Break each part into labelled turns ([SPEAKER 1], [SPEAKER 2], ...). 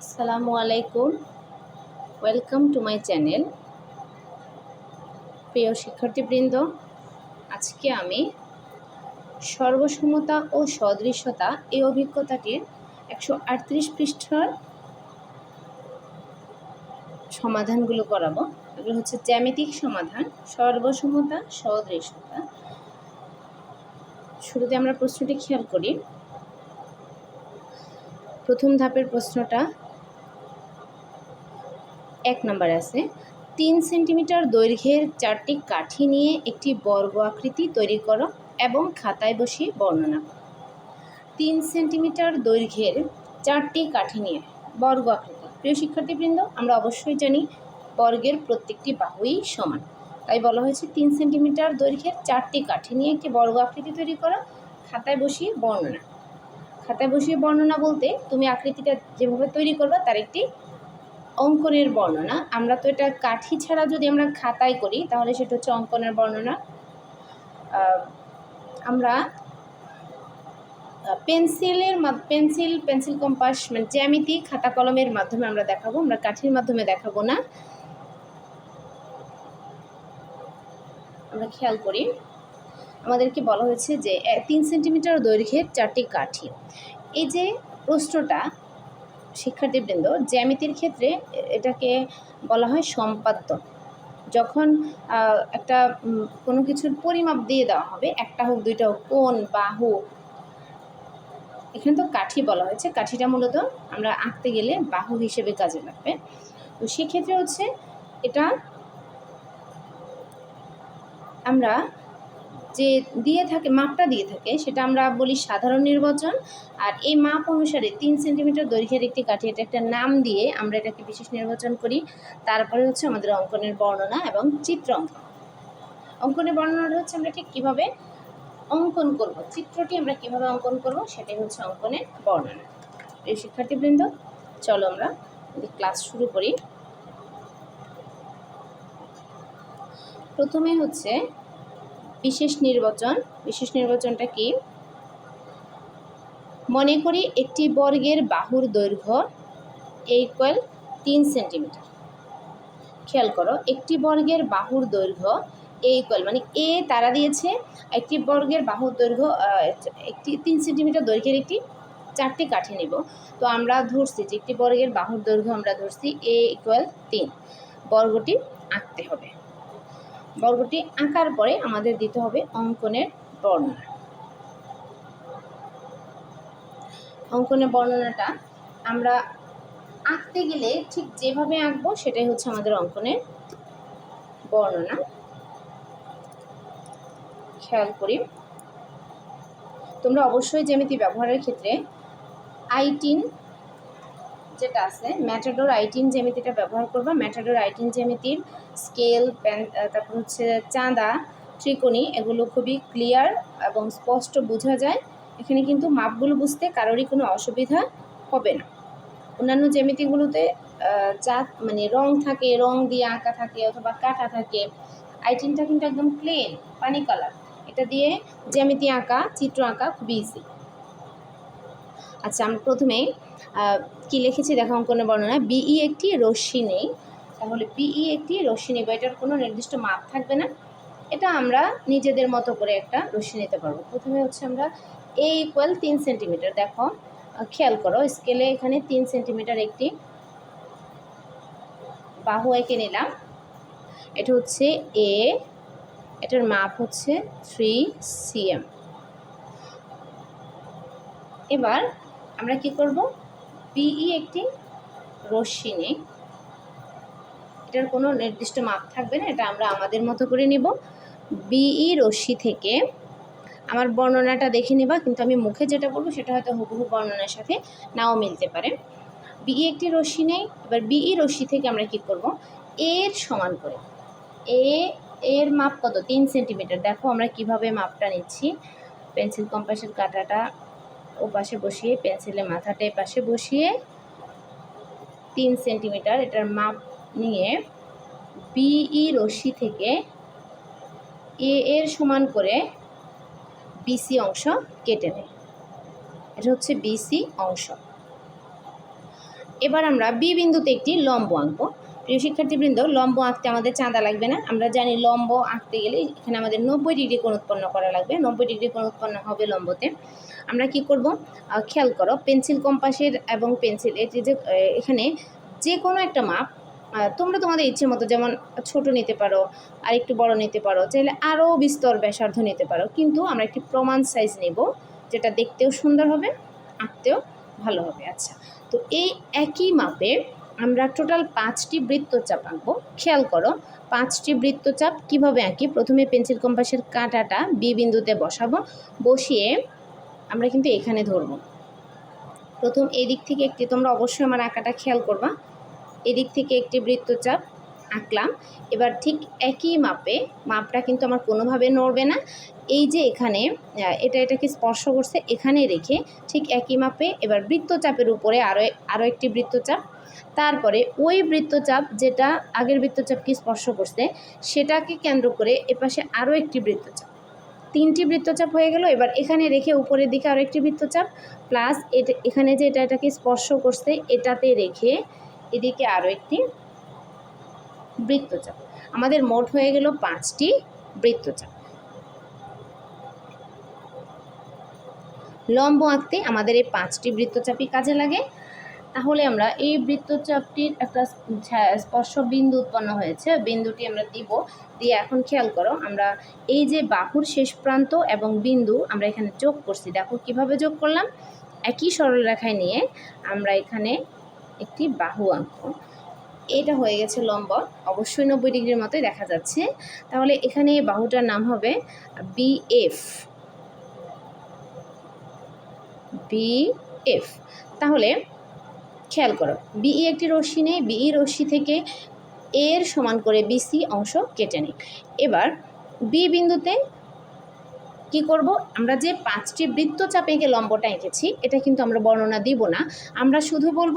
[SPEAKER 1] আসসালামু আলাইকুম। Welcome to my channel প্রিয় শিক্ষার্থীবৃন্দ, আজকে আমি সর্বসমতা ও সদৃশ্যতা এই অভিজ্ঞতাটির একশো আটত্রিশ পৃষ্ঠার সমাধানগুলো করাবো। এগুলো হচ্ছে জ্যামিতিক সমাধান, সর্বসমতা সদৃশ্যতা শুরুতে আমরা প্রশ্নটি খেয়াল করি। প্রথম ধাপের প্রশ্নটা এক নম্বর আছে। তিন সেন্টিমিটার দৈর্ঘ্যের চারটি কাঠি নিয়ে একটি বর্গ আকৃতি তৈরি করো এবং খাতায় বসিয়ে বর্ণনা করো। তিন সেন্টিমিটার দৈর্ঘ্যের চারটি কাঠি নিয়ে বর্গ আকৃতি। প্রিয় শিক্ষার্থীবৃন্দ, আমরা অবশ্যই জানি বর্গের প্রত্যেকটি বাহুই সমান। তাই বলা হয়েছে তিন সেন্টিমিটার দৈর্ঘ্যের চারটি কাঠি নিয়ে একটি বর্গ আকৃতি তৈরি করো, খাতায় বসিয়ে বর্ণনা খাতায় বসিয়ে বর্ণনা বলতে তুমি আকৃতিটা যেভাবে তৈরি করবে তার একটি অঙ্কনের বর্ণনা, আমরা তো এটা কাঠি ছাড়া যদি আমরা খাতায় করি, তাহলে সেটা হচ্ছে অঙ্কনের বর্ণনা। আমরা পেন্সিলের পেন্সিল পেন্সিল কম্পাস মানে জ্যামিতি খাতা কলমের মাধ্যমে আমরা দেখাবো, আমরা কাঠির মাধ্যমে দেখাবো না। আমরা খেয়াল করি, আমাদেরকে বলা হয়েছে যে তিন সেন্টিমিটার দৈর্ঘ্যের চারটি কাঠি। এই যে প্রশ্নটা শিক্ষার্থীবৃন্দ, জ্যামিতির ক্ষেত্রে এটাকে বলা হয় সম্পাদ্য। যখন একটা কোনো কিছুর পরিমাপ দিয়ে দেওয়া হবে, একটা হোক, দুইটা হোক কোন বাহু এখানে তো কাঠি বলা হয়েছে। কাঠিটা মূলত আমরা আঁকতে গেলে বাহু হিসেবে কাজে লাগবে। তো সেক্ষেত্রে হচ্ছে এটা আমরা যে দিয়ে থাকে, মাপটা দিয়ে থাকে, সেটা আমরা বলি সাধারণ নির্বাচন। আর এই মাপ অনুসারে তিন সেন্টিমিটার দৈর্ঘ্যের একটি কাঠি, এটা একটা নাম দিয়ে আমরা এটাকে বিশেষ নির্বাচন করি। তারপরে হচ্ছে আমাদের অঙ্কনের বর্ণনা এবং চিত্র অঙ্কন। অঙ্কনের বর্ণনাটা হচ্ছে আমরা ঠিক কীভাবে অঙ্কন করব, চিত্রটি আমরা কীভাবে অঙ্কন করব, সেটাই হচ্ছে অঙ্কনের বর্ণনা। এই শিক্ষার্থীবৃন্দ, চলো আমরা ক্লাস শুরু করি। প্রথমে হচ্ছে বিশেষ নির্বাচন, বিশেষ নির্বাচনটা কি? মনে করি একটি বর্গের বাহুর দৈর্ঘ্য ইকুয়াল তিন সেন্টিমিটার খেয়াল করো, একটি বর্গের বাহুর দৈর্ঘ্য এ ইকুয়াল মানে এ তারা দিয়েছে, একটি বর্গের বাহুর দৈর্ঘ্য একটি তিন সেন্টিমিটার দৈর্ঘ্যের একটি চারটি কাঠি নেব। তো আমরা ধরছি যে একটি বর্গের বাহুর দৈর্ঘ্য আমরা ধরছি এ ইকুয়াল তিন। বর্গটি আঁকতে হবে। বর্গটি আঁকার পরে আমাদের দিতে হবে অঙ্কনের বর্ণনা। অঙ্কনের বর্ণনাটা আমরা আঁকতে গেলে ঠিক যেভাবে আঁকবো সেটাই হচ্ছে আমাদের অঙ্কনের বর্ণনা। খেয়াল করি। তোমরা অবশ্যই জ্যামিতি ব্যবহারের ক্ষেত্রে আইটিন যেটা আছে ম্যাটাডোর আইটিন জ্যামিতিটা ব্যবহার করবা। ম্যাটাডোর আইটিন জ্যামিতির স্কেল প্যান তারপর হচ্ছে চাঁদা, ত্রিকোণী, এগুলো খুবই ক্লিয়ার এবং স্পষ্ট বোঝা যায়। এখানে কিন্তু মাপগুলো বুঝতে কারোরই কোনো অসুবিধা হবে না। অন্যান্য জ্যামিতিগুলোতে যা মানে রং থাকে, রং দিয়ে আঁকা থাকে অথবা কাটা থাকে। আইটিনটা কিন্তু একদম প্লেন পানি কালার এটা দিয়ে জ্যামিতি আঁকা, চিত্র আঁকা খুবই ইজি আচ্ছা আমরা প্রথমে কি লিখেছি? দেখা অঙ্কনের বর্ণনা বিই একটি রশ্মি নেই। তাহলে বিই একটি রশ্মি নেই, বা এটার কোনো নির্দিষ্ট মাপ থাকবে না। এটা আমরা নিজেদের মতো করে একটা রশ্মি নিতে পারব। প্রথমে হচ্ছে আমরা এ ইকুয়াল তিন সেন্টিমিটার দেখো, খেয়াল করো স্কেলে এখানে তিন সেন্টিমিটার একটি বাহু এঁকে নিলাম। এটা হচ্ছে এ, এটার মাপ হচ্ছে থ্রি সিএম এবার আমরা কি করব? বিই একটি রশ্মি নেই। এটার কোনো নির্দিষ্ট মাপ থাকবে না, এটা আমরা আমাদের মতো করে নেব। বিই রশ্মি থেকে আমার বর্ণনাটা দেখে নেবা, কিন্তু আমি মুখে যেটা বলব সেটা হয়তো হুবহু বর্ণনার সাথে নাও মিলতে পারে। বিই একটি রশ্মি নেই, এবার বিই রশ্মি থেকে আমরা কি করব? এর সমান করে। এ এর মাপ কত? তিন সেন্টিমিটার। দেখো আমরা কীভাবে মাপটা নিচ্ছি। পেন্সিল, কম্পাসের কাঁটাটা ও পাশে বসিয়ে পেন্সিলের মাথাটা পাশে বসিয়ে তিন সেন্টিমিটার এটার মাপ নিয়ে বিই রশ্মি থেকে এ এর সমান করে বিসি অংশ কেটে নেয়। এটা হচ্ছে বিসি অংশ। এবার আমরা বি বিন্দুতে একটি লম্ব আঁকবো প্রিয় শিক্ষার্থীবৃন্দ, লম্ব আঁকতে আমাদের চাঁদা লাগবে না। আমরা জানি লম্ব আঁকতে গেলে এখানে আমাদের নব্বই ডিগ্রি কোণ উৎপন্ন করা লাগবে। নব্বই ডিগ্রি কোণ উৎপন্ন হবে লম্বতে। আমরা কি করব? খেয়াল করো, পেন্সিল কম্পাসের এবং পেন্সিল, এটি যে এখানে যে কোনো একটা মাপ তোমরা তোমাদের ইচ্ছে মতো যেমন ছোট নিতে পারো আর একটু বড় নিতে পারো, চাইলে আরও বিস্তর ব্যাসার্ধ নিতে পারো। কিন্তু আমরা একটি প্রমাণ সাইজ নেব, যেটা দেখতেও সুন্দর হবে, আঁকতেও ভালো হবে। আচ্ছা তো এই একই মাপে আমরা টোটাল পাঁচটি বৃত্তচাপ আঁকবো। খেয়াল করো, পাঁচটি বৃত্তচাপ কীভাবে আঁকি? প্রথমে পেন্সিল কম্পাসের কাঁটাটা বি বিন্দুতে বসাবো, বসিয়ে আমরা কিন্তু এখানে ধরবো। প্রথম এদিক থেকে একটি, তোমরা অবশ্যই আমার আঁকাটা খেয়াল করবা। এদিক থেকে একটি বৃত্তচাপ আঁকলাম। এবার ঠিক একই মাপে, মাপটা কিন্তু আমার কোনোভাবে নড়বে না। এই যে এখানে এটা এটাকে স্পর্শ করছে, এখানে রেখে ঠিক একই মাপে এবার বৃত্তচাপের উপরে আরও আরও একটি বৃত্তচাপ তারপরে ওই বৃত্তচাপ যেটা আগের বৃত্তচাপকে স্পর্শ করছে, সেটাকে কেন্দ্র করে এপাশে আরও একটি বৃত্তচাপ। তিনটি বৃত্তচাপ হয়ে গেল, এবার এখানে রেখে উপরের দিকে আরও একটি বৃত্তচাপ প্লাস এটা, এখানে যে এটা, এটাকে স্পর্শ করছে, এটাতে রেখে এদিকে আরও একটি বৃত্তচাপ। আমাদের মোট হয়ে গেল পাঁচটি বৃত্তচাপ। লম্ব আঁকতে আমাদের এই পাঁচটি বৃত্তচাপই কাজে লাগে। তাহলে আমরা এই বৃত্তচাপটির একটা স্পর্শ বিন্দু উৎপন্ন হয়েছে। বিন্দুটি আমরা দিব। দিয়ে এখন খেয়াল করো, আমরা এই যে বাহুর শেষ প্রান্ত এবং বিন্দু আমরা এখানে যোগ করছি। দেখো কীভাবে যোগ করলাম? একই সরলরেখায় নিয়ে আমরা এখানে একটি বাহু আঁকবো। এটা হয়ে গেছে লম্ব। অবশ্যই নব্বই ডিগ্রির মতোই দেখা যাচ্ছে। তাহলে এখানে বাহুটার নাম হবে বিএফ বিএফ তাহলে খেয়াল করো বিই একটি রশ্মি নেই বিই রশ্মি থেকে এর সমান করে বিসি অংশ কেটে নিই। এবার বি বিন্দুতে কি করব? আমরা যে পাঁচটি বৃত্তচাপ এঁকে লম্বটা এঁকেছি, এটা কিন্তু আমরা বর্ণনা দিব না। আমরা শুধু বলব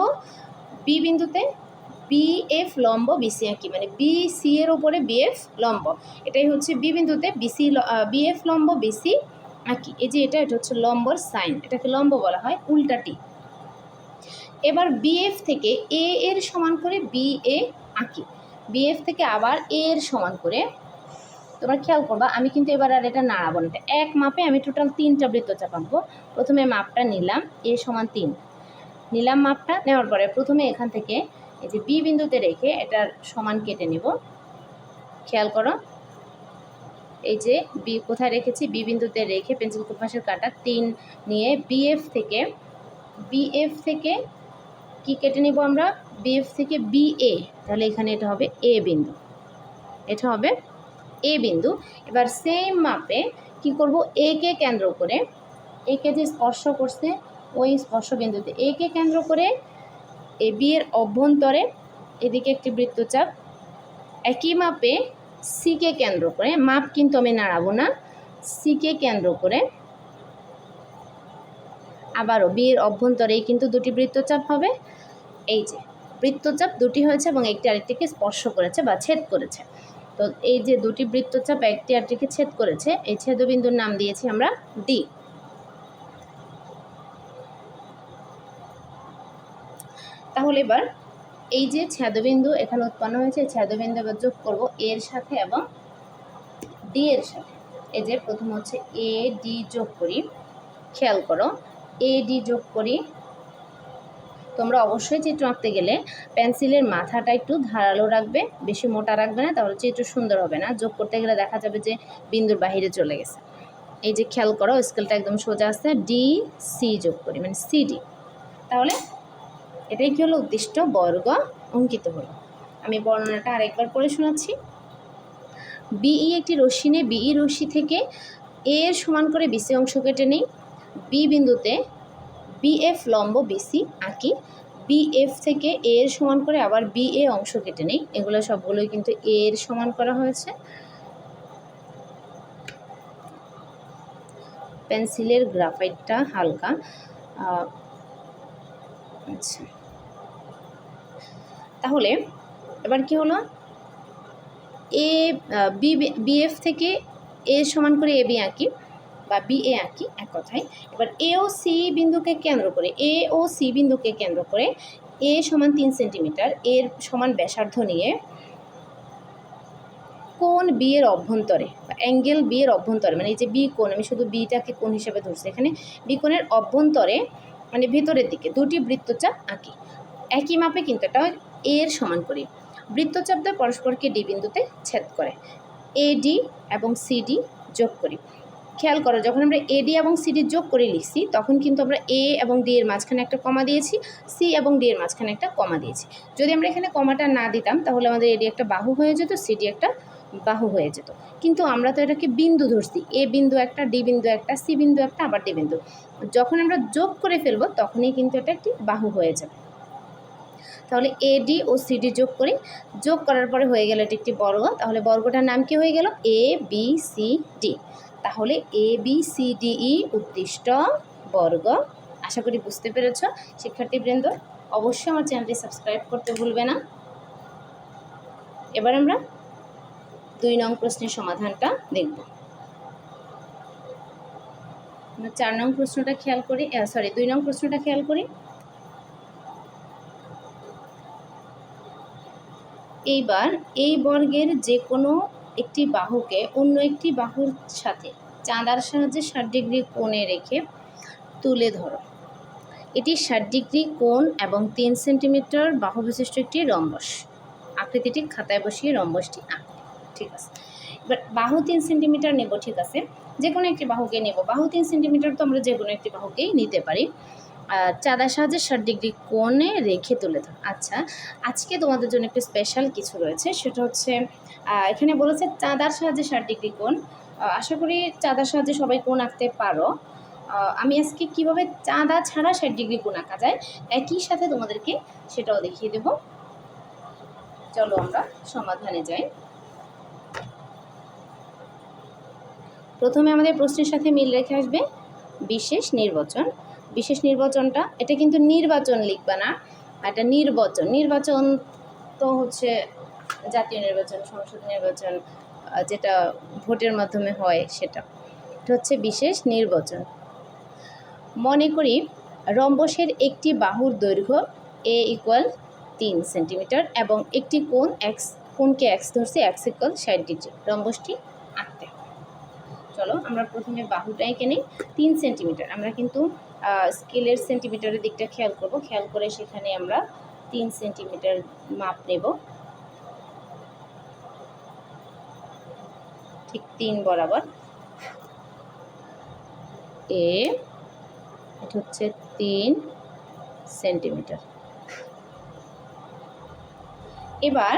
[SPEAKER 1] বি বিন্দুতে বিএফ লম্ব বিসি আঁকি মানে বিসি এর উপরে বিএফ লম্ব। এটাই হচ্ছে বি বিন্দুতে বিসি বিএফ লম্ব বিসি আঁকি এই যে এটা এটা হচ্ছে লম্বর সাইন, এটাকে লম্ব বলা হয়, উল্টাটি। এবার বিএফ থেকে এ এর সমান করে বি এ আঁকি। বিএফ থেকে আবার এ এর সমান করে, তোমরা খেয়াল করবা, আমি কিন্তু এবার আর এটা নাড়াবো না। এটা এক মাপে আমি টোটাল তিনটা বৃত্তচাপ আঁকবো প্রথমে মাপটা নিলাম এ সমান তিন। নিলাম মাপটা, নেওয়ার পরে প্রথমে এখান থেকে এই যে বি বিন্দুতে রেখে এটার সমান কেটে নেব। খেয়াল করো, এই যে বি কোথায় রেখেছি? বি বিন্দুতে রেখে পেন্সিল কুপাসের কাটা তিন নিয়ে বিএফ থেকে বিএফ থেকে কি কেটে নিব আমরা? বিএফ থেকে বি এ তাহলে এখানে এটা হবে এ বিন্দু। এটা হবে এ বিন্দু। এবার সেম মাপে কি করব? এ কে কেন্দ্র করে এ কে যে স্পর্শ করছে, ওই স্পর্শ বিন্দুতে এ কে কেন্দ্র করে এ বি এর অভ্যন্তরে এদিকে একটি বৃত্তচাপ। একই মাপে সিকে কেন্দ্র করে, মাপ কিন্তু আমি নাড়াবো না। সিকে কেন্দ্র করে আবারও বিয়ের অভ্যন্তরেই কিন্তু দুটি বৃত্তচাপ হবে। এই যে, বৃত্তচাপ দুটি হয়েছে এবং একটি আরেকটিকে স্পর্শ করেছে বা ছেদ করেছে। তো এই যে দুটি বৃত্তচাপ একটি আরেকটিকে ছেদ করেছে, এই ছেদবিন্দুর নাম দিয়েছি আমরা ডি তাহলে এবার এই যে ছেদবিন্দু এখানে উৎপন্ন হয়েছে ছেদবিন্দু এবার যোগ করব এর সাথে এবং ডি এর সাথে। এই যে প্রথম হচ্ছে এ ডি যোগ করি। খেয়াল করো এ ডি যোগ করি। তোমরা অবশ্যই চিত্র আঁকতে গেলে পেন্সিলের মাথাটা একটু ধারালো রাখবে, বেশি মোটা রাখবে না, তাহলে চিত্র সুন্দর হবে না। যোগ করতে গেলে দেখা যাবে যে বিন্দুর বাহিরে চলে গেছে। এই যে খেয়াল করো, স্কেলটা একদম সোজা আছে। ডি সি যোগ করি মানে সিডি তাহলে এটাই কি হলো? উদ্দিষ্ট বর্গ অঙ্কিত হলো। আমি বর্ণনাটা আরেকবার পড়ে শোনাচ্ছি। বিই একটি রশ্মি নিয়ে বিই রশ্মি থেকে এ এর সমান করে বিসি অংশ কেটে নিই। বি বিন্দুতে বিএফ লম্ব বিসি আঁকি। বিএফ থেকে এ এর সমান করে আবার বি এ অংশ কেটে নেই। এগুলো সবগুলোই কিন্তু এ এর সমান করা হয়েছে। পেন্সিলের গ্রাফাইটটা হালকা। আচ্ছা। তাহলে এবার কি হলো? এ বি বিএফ থেকে এ সমান করে এ বি আঁকি। বা বি এ আঁকি এক কথায়। এবার এ ও সি বিন্দুকে কেন্দ্র করে এ ও সি বিন্দুকে কেন্দ্র করে এ সমান তিন সেন্টিমিটার, এর সমান ব্যাসার্ধ নিয়ে কোন বি এর অভ্যন্তরে, বা অ্যাঙ্গেল বি এর অভ্যন্তরে মানে এই যে বি কোণ, আমি শুধু বিটাকে কোণ হিসেবে ধরছি, এখানে বি কোণের অভ্যন্তরে মানে ভিতরের দিকে দুটি বৃত্তচাপ আঁকি। একই মাপে কিন্তু এটা এর সমান করি। বৃত্তচাপ দ্বয় পরস্পরকে ডি বিন্দুতে ছেদ করে এডি এবং সিডি যোগ করি। খেয়াল করো, যখন আমরা এডি এবং সিডি যোগ করে লিখছি, তখন কিন্তু আমরা এ এবং ডি এর মাঝখানে একটা কমা দিয়েছি সি এবং ডি এর মাঝখানে একটা কমা দিয়েছি। যদি আমরা এখানে কমাটা না দিতাম, তাহলে আমাদের এডি একটা বাহু হয়ে যেত সিডি একটা বাহু হয়ে যেত। কিন্তু আমরা তো এটাকে বিন্দু ধরছি এ বিন্দু একটা ডি বিন্দু একটা সি বিন্দু একটা, আবার ডি বিন্দু। যখন আমরা যোগ করে ফেলব, তখনই কিন্তু এটা একটি বাহু হয়ে যাবে। তাহলে এডি ও সিডি যোগ করি, যোগ করার পরে হয়ে গেল এটি একটি বর্গ। তাহলে বর্গটার নাম কি হয়ে গেল? এ বি সি ডি তাহলে A B C D E উদ্দিষ্ট বর্গ। আশা করি বুঝতে পেরেছ। শিক্ষার্থীবৃন্দ, অবশ্যই আমার চ্যানেলটি সাবস্ক্রাইব করতে ভুলবে না। এবার আমরা দুই নং প্রশ্নের সমাধানটা দেখব। চার নং প্রশ্নটা খেয়াল করি সরি দুই নং প্রশ্নটা খেয়াল করি। এইবার এই বর্গের যে কোনো একটি বাহুকে অন্য একটি বাহুর সাথে চাঁদার সাহায্যে ষাট ডিগ্রি কোণে রেখে তুলে ধরো। এটি ষাট ডিগ্রি কোণ এবং তিন সেন্টিমিটার বাহু বিশিষ্ট একটি রম্বস। আকৃতিটি খাতায় বসিয়ে রম্বসটি আঁকো, ঠিক আছে? এবার বাহু তিন সেন্টিমিটার নেব, ঠিক আছে? যে কোনো একটি বাহুকে নেব। বাহু তিন সেন্টিমিটার তো আমরা যে কোনো একটি বাহুকেই নিতে পারি। চাঁদার সাহায্যে ষাট ডিগ্রি কোণে রেখে তুলে ধর আচ্ছা আজকে তোমাদের জন্য একটু স্পেশাল কিছু রয়েছে। সেটা হচ্ছে এখানে বলেছে চাঁদার সাহায্যে ষাট ডিগ্রি কোণ। আশা করি চাঁদার সাহায্যে সবাই কোণ আঁকতে পারো। আমি আজকে কীভাবে চাঁদা ছাড়া ষাট ডিগ্রি কোণ আঁকা যায়, একই সাথে তোমাদেরকে সেটাও দেখিয়ে দেব। চলো আমরা সমাধানে যাই। প্রথমে আমাদের প্রশ্নের সাথে মিল রেখে আসবে বিশেষ নির্বাচন। বিশেষ নির্বাচনটা, এটা কিন্তু নির্বাচন লিখবা না এটা নির্বাচন। নির্বাচন তো হচ্ছে জাতীয় নির্বাচন, সংসদ নির্বাচন যেটা ভোটের মাধ্যমে হয় সেটা। এটা হচ্ছে বিশেষ নির্বাচন। মনে করি রম্বসের একটি বাহুর দৈর্ঘ্য এ ইকুয়াল তিন সেন্টিমিটার এবং একটি কোণ এক্স কোণকে এক্স ধরছে এক্স ইকুয়াল ষাট ডিগ্রি। রম্বসটি আঁকতে। চলো আমরা প্রথমে বাহুটা এঁকে নিই। তিন সেন্টিমিটার। আমরা কিন্তু স্কেলের সেন্টিমিটারের দিকটা খেয়াল করব। খেয়াল করে সেখানে আমরা তিন সেন্টিমিটার মাপ নেব। ঠিক তিন বরাবর। এ, এটা হচ্ছে তিন সেন্টিমিটার এবার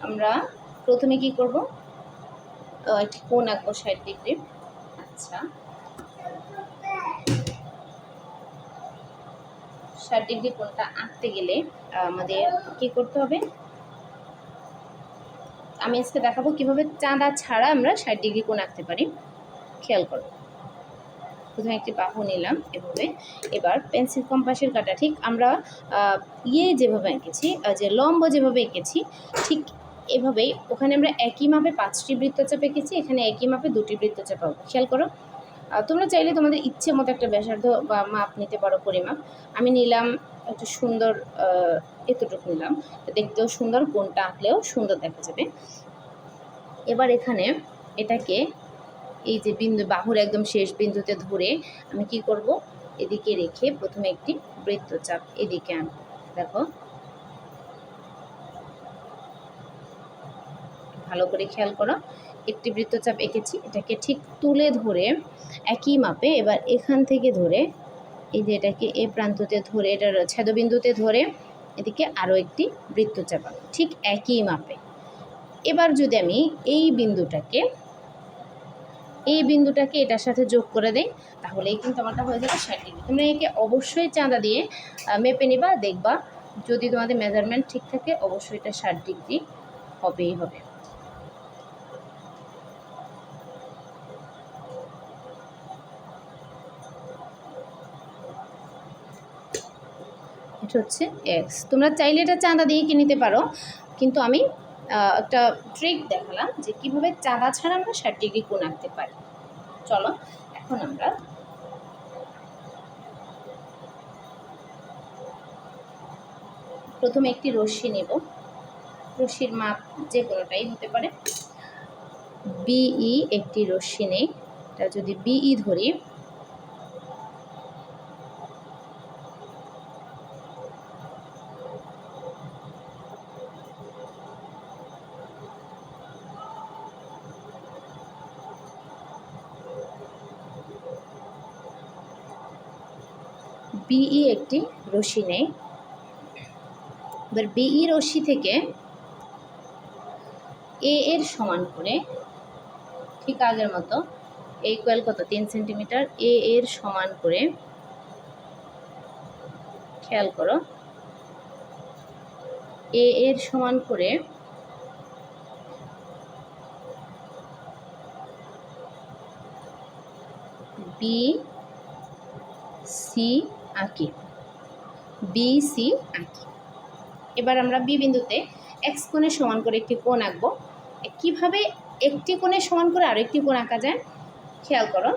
[SPEAKER 1] আমরা প্রথমে কি করব? একটি কোণ আঁকবো ষাট ডিগ্রি আচ্ছা। ষাট ডিগ্রি কোণটা আঁকতে গেলে আমাদের কি করতে হবে? আমি আজকে দেখাবো কীভাবে চাঁদা ছাড়া আমরা ষাট ডিগ্রি কোণ আঁকতে পারি। খেয়াল করো। প্রথমে একটি বাহু নিলাম এভাবে। এবার পেন্সিল কম্পাসের কাটা, ঠিক আমরা ইয়ে যেভাবে এঁকেছি যে লম্ব যেভাবে এঁকেছি, ঠিক এভাবেই ওখানে আমরা একই মাপে পাঁচটি বৃত্তচাপ এঁকেছি, এখানে একই মাপে দুটি বৃত্তচাপ পাবো খেয়াল করো তোমরা চাইলে তোমাদের ইচ্ছে মতো একটা ব্যাসার্ধ বা মাপ নিতে পারো পরিমাপ। আমি নিলাম একটু সুন্দর এতটুকু নিলাম। দেখতেও সুন্দর, কোনটা আঁকলেও সুন্দর দেখা যাবে। এবার এখানে এটাকে এই যে বিন্দু, বাহুর একদম শেষ বিন্দুতে ধরে আমি কি করব? এদিকে রেখে প্রথমে একটি বৃত্তচাপ এদিকে আন দেখো ভালো করে খেয়াল করো। একটি বৃত্তচাপ এঁকেছি, এটাকে ঠিক তুলে ধরে একই মাপে এবার এখান থেকে ধরে এই যে এটাকে এ প্রান্ততে ধরে, এটার ছেদবিন্দুতে ধরে এদিকে আরও একটি বৃত্তচাপ ঠিক একই মাপে। এবার যদি আমি এই বিন্দুটাকে এই বিন্দুটাকে এটার সাথে যোগ করে দেই, তাহলেই কিন্তু আমারটা হয়ে যাবে ষাট ডিগ্রি। তোমরা একে অবশ্যই চাঁদা দিয়ে মেপে নিবা, দেখবা যদি তোমাদের মেজারমেন্ট ঠিক থাকে, অবশ্যই এটা ষাট ডিগ্রি হবেই হবে। হচ্ছে এক্স তোমরা চাইলে এটা চাঁদা দিয়ে কিনতে পারো। কিন্তু আমি একটা ট্রিক দেখালাম যে কীভাবে চাঁদা ছাড়া আমরা ষাট ডিগ্রি কোণ আঁকতে পারি। চলো, এখন আমরা প্রথমে একটি রশ্মি নেব। রশ্মির মাপ যে কোনোটাই হতে পারে। বিই একটি রশ্মি নেই। এটা যদি বিই ধরি বিই একটি রশি নেই। এবার বিই রশি থেকে এ এর সমান করে ঠিক আগের মতো এ ইকুয়াল কত? তিন সেন্টিমিটার। এ এর সমান করে খেয়াল করো। এ এর সমান করে বি সি আঁকি। বি, সি, আঁকি। এবার আমরা বি বিন্দুতে এক্স কোণের সমান করে একটি কোণ আঁকবো। কীভাবে একটি কোণের সমান করে আরেকটি কোণ আঁকা যায়? খেয়াল করো।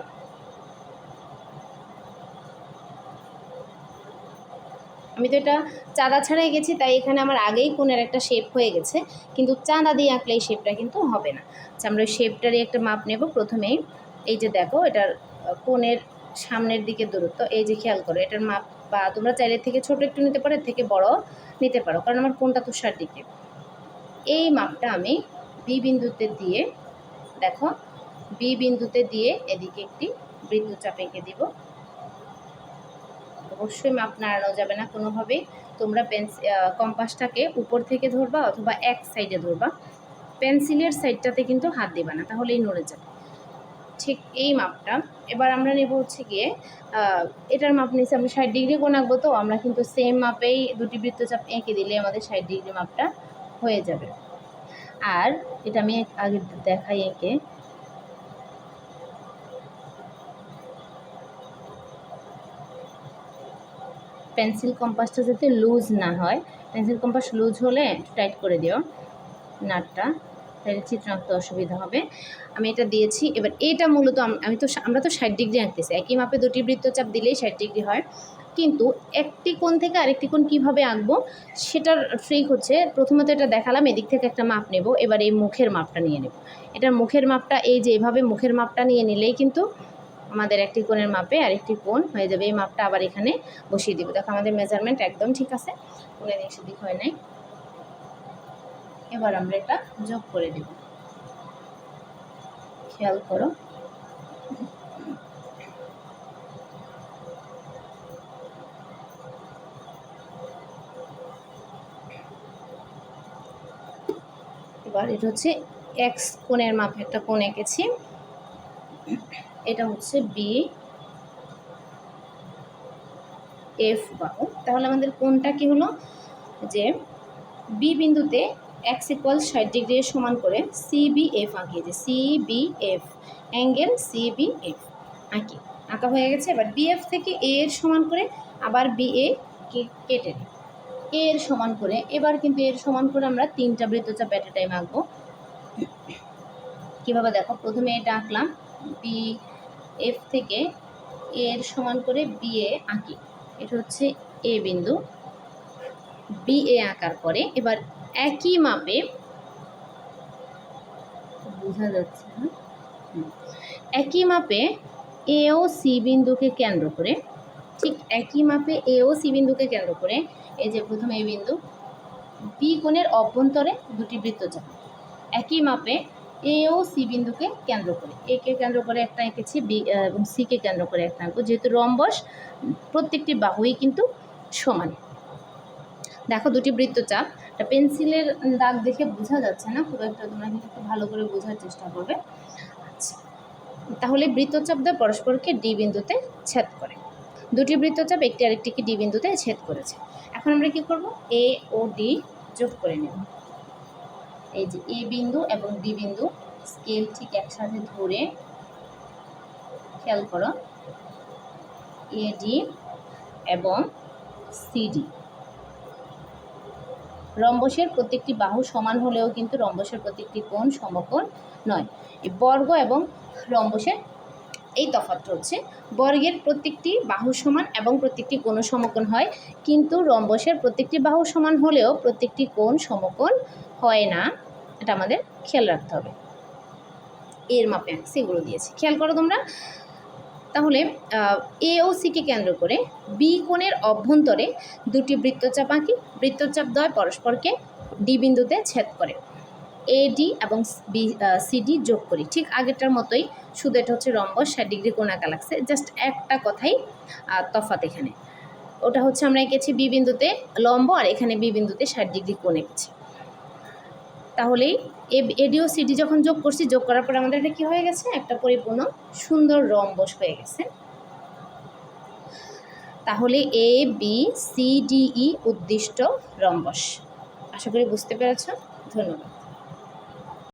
[SPEAKER 1] আমি তো এটা চাঁদা ছাড়াই গেছি, তাই এখানে আমার আগেই কোণের একটা শেপ হয়ে গেছে। কিন্তু চাঁদা দিয়ে আঁকলে এই শেপটা কিন্তু হবে না। আচ্ছা আমরা ওই শেপটারই একটা মাপ নেব প্রথমেই। এই যে দেখো, এটার কোণের সামনের দিকে দূরত্ব, এই যে খেয়াল করো, এটার মাপ বা তোমরা চাইলে থেকে ছোট একটু নিতে পারো, থেকে বড় নিতে পারো, কারণ আমার কোনটা তুষার দিকে এই মাপটা আমি বি বিন্দুতে দিয়ে, দেখো বি বিন্দুতে দিয়ে এদিকে একটি বৃত্তচাপ এঁকে দিব। অবশ্যই মাপ নাড়ানো যাবে না কোনোভাবেই। তোমরা পেন্স কম্পাসটাকে উপর থেকে ধরবা অথবা এক সাইডে ধরবা। পেন্সিলের সাইডটাতে কিন্তু হাত দেবা না, তাহলেই নড়ে যাবে। ঠিক এই মাপটা। এবার আমরা নেব হচ্ছে গিয়ে এটার মাপ নিয়েছি আমরা ষাট ডিগ্রি কোণ আঁকবো, তো আমরা কিন্তু সেম মাপেই দুটি বৃত্তচাপ এঁকে দিলে আমাদের ষাট ডিগ্রি মাপটা হয়ে যাবে। আর এটা আমি আগে দেখাই এঁকে। পেন্সিল কম্পাসটা যাতে লুজ না হয়, পেন্সিল কম্পাস লুজ হলে টাইট করে দিও নাটটা। তাহলে চিত্র আঁকতে অসুবিধা হবে। আমি এটা দিয়েছি। এবার এটা মূলত আমি তো আমরা তো ষাট ডিগ্রি আঁকতেছি। একই মাপে দুটি বৃত্তচাপ দিলেই ষাট ডিগ্রি হয়। কিন্তু একটি কোণ থেকে আরেকটি কোণ কীভাবে আঁকবো সেটার ট্রিক হচ্ছে প্রথমত এটা দেখালাম, এদিক থেকে একটা মাপ নেব, এবার এই মুখের মাপটা নিয়ে নেব। এটার মুখের মাপটা এই যে এভাবে মুখের মাপটা নিয়ে নিলেই কিন্তু আমাদের একটি কোণের মাপে আরেকটি কোণ হয়ে যাবে। এই মাপটা আবার এখানে বসিয়ে দিব। দেখো আমাদের মেজারমেন্ট একদম ঠিক আছে। কোণের দিক সেদিক হয় নাই। এবার আমরা এটা যোগ করে দেব খেয়াল করো। এবার এটা হচ্ছে এক্স কোণের মাপে একটা কোণ এঁকেছি। এটা হচ্ছে বি এফ বাহু। তাহলে আমাদের কোনটা কি হলো? যে বি বিন্দুতে এক্স ইকুয়াল ষাট ডিগ্রি সমান করে CB F আঁকিয়েছে CB F angle CB F আঁকি। আঁকা হয়ে গেছে। এবার বিএফ থেকে এ এর সমান করে আবার বি এ কেটে নিই। এ এর সমান করে, এবার কিন্তু এর সমান করে আমরা তিনটা বৃত্তচাপ এট টাইম আঁকবো। কীভাবে দেখো? প্রথমে এটা আঁকলাম। বি এফ থেকে এর সমান করে বি এ আঁকি। এটা হচ্ছে এ বিন্দু। বি এ আঁকার পরে এবার একই মাপে বোঝা যাচ্ছে না। একই মাপে এ ও সি বিন্দুকে কেন্দ্র করে ঠিক একই মাপে এ ও সি বিন্দুকে কেন্দ্র করে এই যে প্রথম এই বিন্দু বি কোণের অভ্যন্তরে দুটি বৃত্তচাপ একই মাপে এ ও সি বিন্দুকে কেন্দ্র করে এ কে কেন্দ্র করে একটা এঁকেছি বি এবং সিকে কেন্দ্র করে একটা আঁকবো যেহেতু রম্বস প্রত্যেকটি বাহুই কিন্তু সমান। দেখো দুটি বৃত্তচাপ এটা পেন্সিলের দাগ দেখে বোঝা যাচ্ছে না, খুব একটা তোমরা কিন্তু একটু ভালো করে বোঝার চেষ্টা করবে। আচ্ছা তাহলে বৃত্তচাপ দিয়ে পরস্পরকে ডি বিন্দুতে ছেদ করে। দুটি বৃত্তচাপ একটি আরেকটিকে ডি বিন্দুতে ছেদ করেছে। এখন আমরা কি করব? এ ও ডি যোগ করে নেব। এই যে এ বিন্দু এবং ডি বিন্দু স্কেল ঠিক একসাথে ধরে খেয়াল করো। এডি এবং সিডি রম্বসের প্রত্যেকটি বাহু সমান হলেও কিন্তু রম্বসের প্রত্যেকটি কোণ সমকোণ নয়। বর্গ এবং রম্বসের এই তফাৎটা হচ্ছে, বর্গের প্রত্যেকটি বাহু সমান এবং প্রত্যেকটি কোণ সমকোণ হয়, কিন্তু রম্বসের প্রত্যেকটি বাহু সমান হলেও প্রত্যেকটি কোণ সমকোণ হয় না। এটা আমাদের খেয়াল রাখতে হবে। এর মাপে সেগুলো দিয়েছি। খেয়াল করো তোমরা তাহলে এ ও সিকে কেন্দ্র করে বি কোণের অভ্যন্তরে দুটি বৃত্তচাপ আঁকি, বৃত্তচাপ দ্বয় পরস্পরকে ডি বিন্দুতে ছেদ করে। এ ডি এবং বি সিডি যোগ করি। ঠিক আগেরটার মতোই শুধু এটা হচ্ছে রম্বস ষাট ডিগ্রি কোণ আঁকা লাগছে। জাস্ট একটা কথাই তফাৎ এখানে। ওটা হচ্ছে আমরা এঁকেছি বি বিন্দুতে লম্ব আর এখানে বি বিন্দুতে ষাট ডিগ্রি কোণ এঁকেছি। তাহলে এডিও সিডি যখন যোগ করছি, যোগ করার পর আমাদের এটা কী হয়ে গেছে? একটা পরিপূর্ণ সুন্দর রম্বস হয়ে গেছে। তাহলে A, B, C, D, E উদ্দিষ্ট rhombus. আশা করি বুঝতে পেরেছ। ধন্যবাদ।